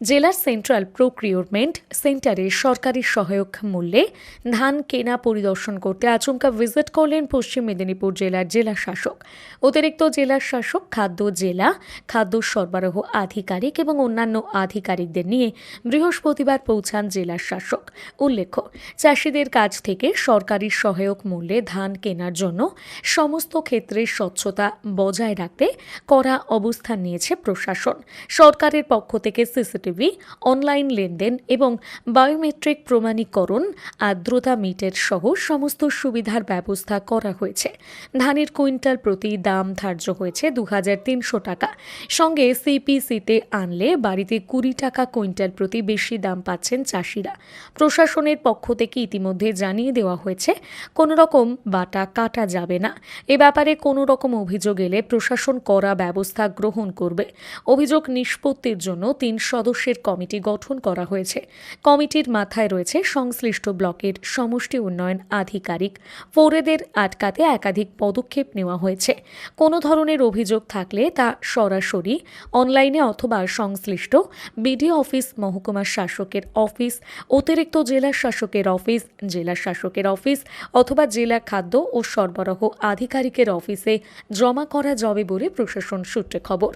জেলার সেন্ট্রাল প্রোক্রিওরমেন্ট সেন্টারে সরকারি সহায়ক মূল্যে ধান কেনা পরিদর্শন করতে আচমকা ভিজিট করলেন পশ্চিম মেদিনীপুর জেলার জেলা শাসক। অতিরিক্ত জেলা শাসক, খাদ্য জেলা, খাদ্য সরবরাহ আধিকারিক এবং অন্যান্য আধিকারিকদের নিয়ে বৃহস্পতিবার পৌঁছান জেলা শাসক। উল্লেখ্য, চাষিদের কাছ থেকে সরকারি সহায়ক মূল্যে ধান কেনার জন্য সমস্ত ক্ষেত্রে স্বচ্ছতা বজায় রাখতে করা অবস্থান নিয়েছে প্রশাসন। সরকারের পক্ষ থেকে সিসিটিভি অনলাইন লেনদেন এবং বায়োমেট্রিক প্রমাণীকরণ আর্দ্রতা মিটার সহ সমস্ত সুবিধার ব্যবস্থা করা হয়েছে। ধানের কুইন্টাল প্রতি দাম ধার্য হয়েছে দু হাজার তিনশো টাকা। সঙ্গে সিপিসিতে আনলে বাড়িতে কুড়ি টাকা কুইন্টাল প্রতি বেশি দাম পাচ্ছেন চাষিরা। প্রশাসনের পক্ষ থেকে ইতিমধ্যে জানিয়ে দেওয়া হয়েছে কোনো রকম বাটা কাটা যাবে না। এ ব্যাপারে কোনো রকম অভিযোগ এলে প্রশাসন করা ব্যবস্থা গ্রহণ করবে। অভিযোগ নিষ্পত্তির জন্য তিন সদস্যের কমিটি গঠন করা হয়েছে। কমিটির মাথায় রয়েছে সংশ্লিষ্ট ব্লকের সমষ্টি উন্নয়ন আধিকারিক। ফোরেদের আটকাতে একাধিক পদক্ষেপ নেওয়া হয়েছে। কোনো ধরনের অভিযোগ থাকলে তা সরাসরি অনলাইনে অথবা সংশ্লিষ্ট বিডিও অফিস মহকুমা শাসকের অফিস, অতিরিক্ত জেলা শাসকের অফিস, জেলা শাসকের অফিস অথবা জেলা খাদ্য ও সরবরাহ আধিকারিকের অফিসে জমা করা যাবে বলে প্রশাসন সূত্রে খবর।